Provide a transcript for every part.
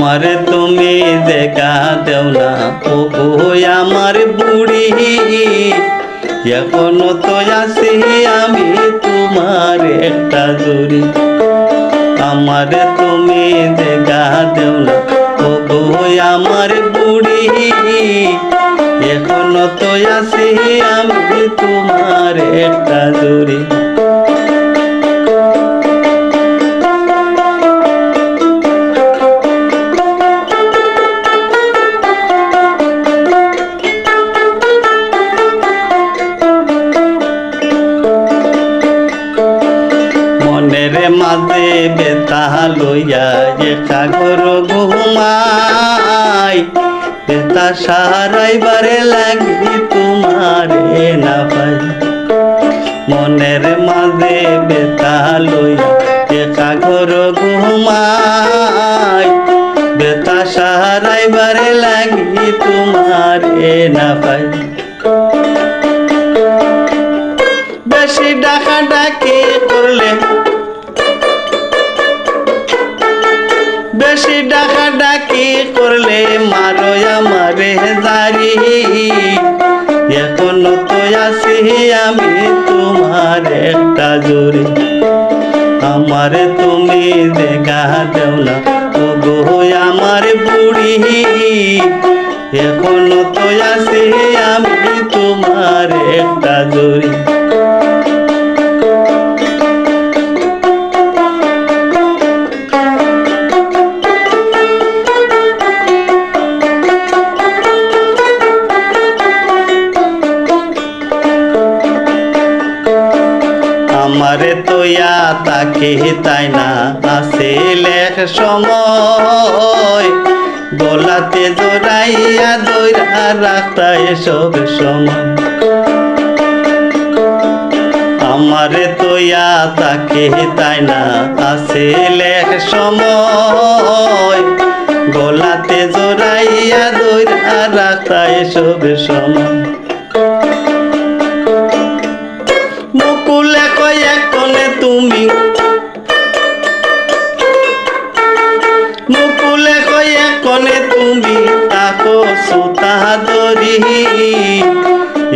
আমারে তুমি দেখা দেও না। গো আমার বুড়ি। এখনও তো আছি আমি তোমার একটা জুড়ি। আমারে তুমি দেখা দেও না। গো আমার বুড়ি। এখনও তো আছি আমি তোমার একটা জুড়ি। মাঝে বেতা লইয়া একা ঘর ঘুমাই বেতা সারাইবারে লাগি তোমারে না পাই। মনের মাঝে বেতা লইয়া একা ঘর ঘুমাই বেতা সারাইবারে লাগি তোমারে না পাই। বেশি ডাকা ডাকি করলে বেশি ডাকা ডাকি করলে মারো আমারে জারি এখন তো আছি আমি তোমার একটা জোরে আমারে তুমি দেখা দেও না ও গো আমার বুড়ি। এখন তো আছি আমি তোমার একটা জোরে আমারে তোয়া তাকে তাই না? আসে লেখ সময় গলাতে জোড়াইয়া দৈরা রাখতায় সব সময়। আমারে তোয়া তাকে তাই না? আসে লেখ সময় গলাতে জোড়াইয়া দৈরা রাখতায় সব সময়। মুকুলে তাকো সুতা ধরি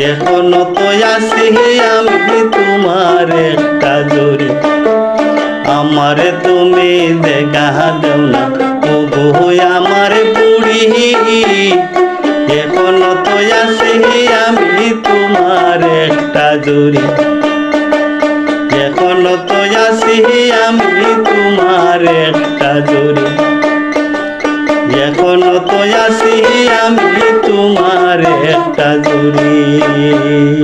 এখনও তো আসি আমি তোমার একটা জড়ি আমারে তুমি দেখা দেও না ও গো আমার বুড়ি এখনও তো আসি আমি তোমার একটা জড়ি এখনও তো আসি আমি তোমার একটা তো আসি আমি তোমার একটা জড়ি।